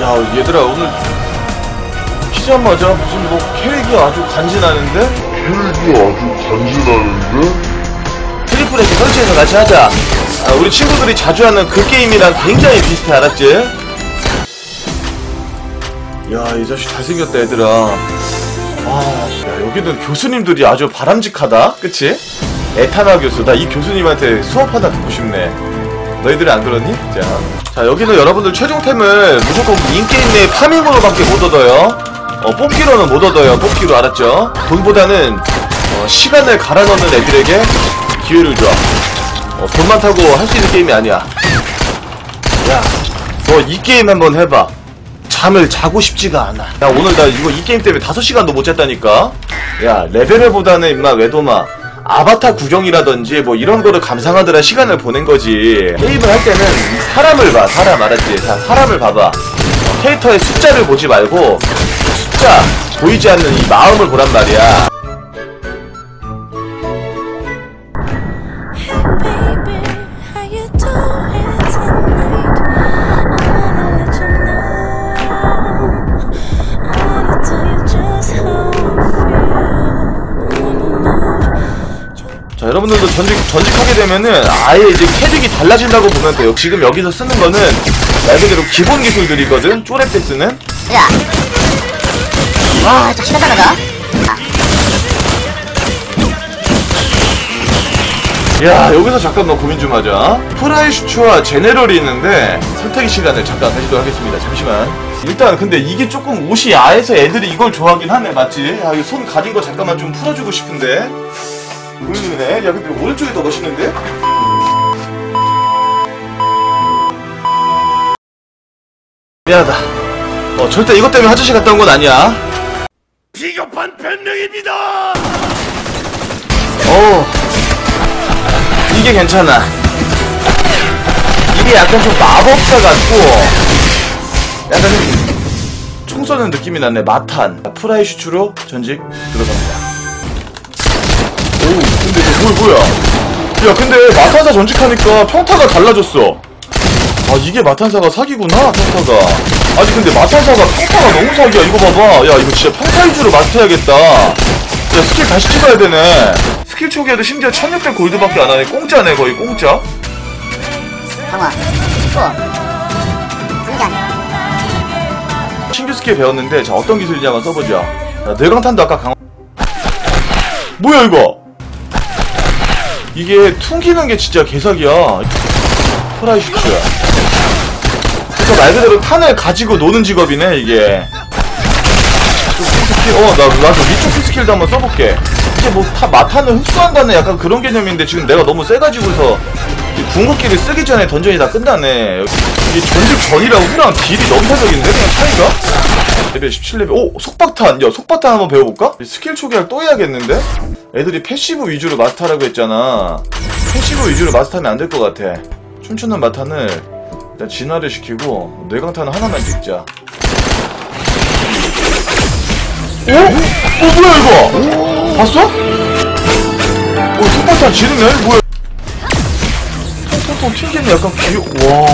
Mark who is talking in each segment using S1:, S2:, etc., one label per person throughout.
S1: 야 얘들아 오늘 피자마자 무슨 뭐 캐릭이 아주 간지나는데?
S2: 혈액이 아주 간지나는데?
S1: 트리플 S 설치해서 같이 하자 아, 우리 친구들이 자주 하는 그 게임이랑 굉장히 비슷해 알았지? 야이 자식 잘생겼다 얘들아 아 야, 여기는 교수님들이 아주 바람직하다 그치? 에타나 교수 나 이 교수님한테 수업 하나 듣고 싶네 너희들이 안 그러니? 자, 자 여기는 여러분들 최종템을 무조건 인게임 내 파밍으로밖에 못 얻어요. 어, 뽑기로는 못 얻어요. 뽑기로 알았죠? 돈보다는 어, 시간을 갈아 넣는 애들에게 기회를 줘. 어, 돈 많다고 할 수 있는 게임이 아니야. 야너 이 게임 한번 해봐. 잠을 자고 싶지가 않아. 야 오늘 나 이거 이 게임 때문에 5시간도 못 잤다니까? 야 레벨보다는 임마 외도마 아바타 구경이라든지 뭐 이런 거를 감상하느라 시간을 보낸 거지. 게임을 할 때는 사람을 봐 사람 알았지? 자 사람을 봐봐. 캐릭터의 숫자를 보지 말고 숫자 보이지 않는 이 마음을 보란 말이야 여러분들도 전직 전직하게 되면은 아예 이제 캐릭이 달라진다고 보면 돼요. 지금 여기서 쓰는 거는 말 그대로 기본 기술들이거든. 쪼랩 때 쓰는.
S3: 야. 와, 진짜 신나다,
S1: 야 여기서 잠깐 너 고민 좀 하자. 프라이슈츠와 제네럴이 있는데 선택의 시간을 잠깐 가지도록 하겠습니다. 잠시만. 일단 근데 이게 조금 옷이 야해서 애들이 이걸 좋아하긴 하네 맞지? 아 이거 손 가린 거 잠깐만 좀 풀어주고 싶은데. 고민이네. 야 근데 오른쪽이 더 멋있는데? 미안하다. 어 절대 이것 때문에 화장실 갔다 온 건 아니야.
S2: 비겁한 변명입니다!
S1: 어 이게 괜찮아 이게 약간 좀 마법사 같고 약간 좀 총 쏘는 느낌이 나네 마탄 프라이 슈츠로 전직 들어갑니다 오 근데 이거 뭐, 뭐야? 야 근데 마탄사 전직하니까 평타가 달라졌어. 아 이게 마탄사가 사기구나 평타가. 아니 근데 마탄사가 평타가 너무 사기야. 이거 봐봐. 야 이거 진짜 평타 위주로 마스터해야겠다. 야 스킬 다시 찍어야 되네. 스킬 초기에도 심지어 1600 골드밖에 안 하네. 공짜네 거의 공짜.
S3: 강화. 또. 당장.
S1: 신규 스킬 배웠는데 자 어떤 기술이냐 한번 써보자. 자, 뇌강탄도 아까 강화 뭐야 이거 이게 퉁기는 게 진짜 개사기야. 프라이 슈츠 그래서 말 그대로 탄을 가지고 노는 직업이네 이게. 좀 스킬 어나 나도 위쪽 스킬도 한번 써볼게. 이게 뭐 타, 마탄을 흡수한다는 약간 그런 개념인데 지금 내가 너무 세가지고서 이 궁극기를 쓰기 전에 던전이 다 끝나네 이 전직 전이라고 그냥 딜이 넘사적인데 그냥 차이가? 레벨 17레벨 오 속박탄 야 속박탄 한번 배워볼까? 스킬 초기화 또 해야겠는데? 애들이 패시브 위주로 마스터라고 했잖아 패시브 위주로 마스터하면 안 될 것 같아 춤추는 마탄을 일단 진화를 시키고 뇌강탄 하나만 찍자 어? 어 뭐야 이거 봤어? 어 속박탄 지르네 뭐야 통통통 튕기는 약간 귀여 와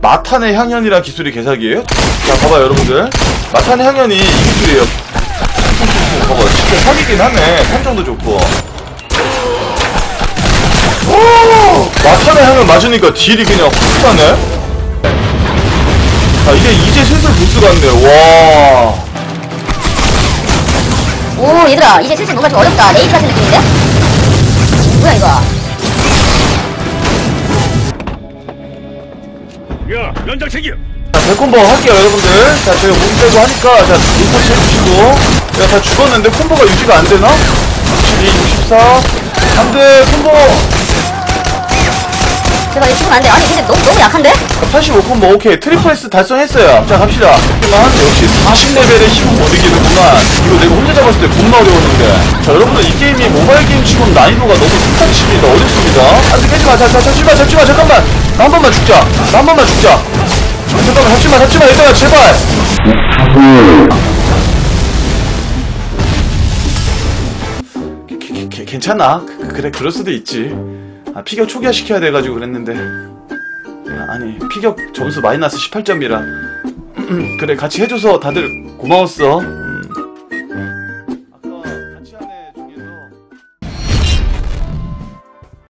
S1: 마탄의 향연이란 기술이 개사기예요? 자 봐봐 여러분들 마탄의 향연이 이 기술이에요 봐봐 진짜 사기긴 하네 판정도 좋고 오 마탄의 향연 맞으니까 딜이 그냥 확 나네 자 이게 이제 슬슬 보스 같네 와
S3: 오, 얘들아. 이제 슬슬 뭔가 좀 어렵다. 레이드 같은 느낌인데? 뭐야, 이거?
S2: 야, 연장 챙겨!
S1: 자, 백콤보 할게요, 여러분들. 자, 제가 몸 빼고 하니까, 자, 리서치 해주시고. 야, 다 죽었는데 콤보가 유지가 안 되나? 62, 64. 안 돼, 콤보.
S3: 제발, 이거 죽으면 안 돼. 아니, 근데 너무, 너무 약한데?
S1: 85 콤보, 오케이. 트리플 S 달성했어요. 자, 갑시다. 하지만, 역시 40레벨의 힘은 못 이기는구만. 이거 내가 혼자 잡았을 때 겁나 어려웠는데. 자, 여러분들, 이 게임이 모바일 게임 치고는 난이도가 너무 습관칩니다. 어렵습니다. 안 돼, 깨지 마. 자, 자, 잡지 마, 잡지 마, 잠깐만. 나 한 번만 죽자. 나 한 번만 죽자. 잠깐만, 잡지마, 잡지마, 얘들아, 제발. 괜찮아. 그- 그래, 그럴 수도 있지. 아, 피격 초기화 시켜야 돼가지고 그랬는데. 야, 아니, 피격 점수 마이너스 18점이라. 그래 같이 해줘서 다들 고마웠어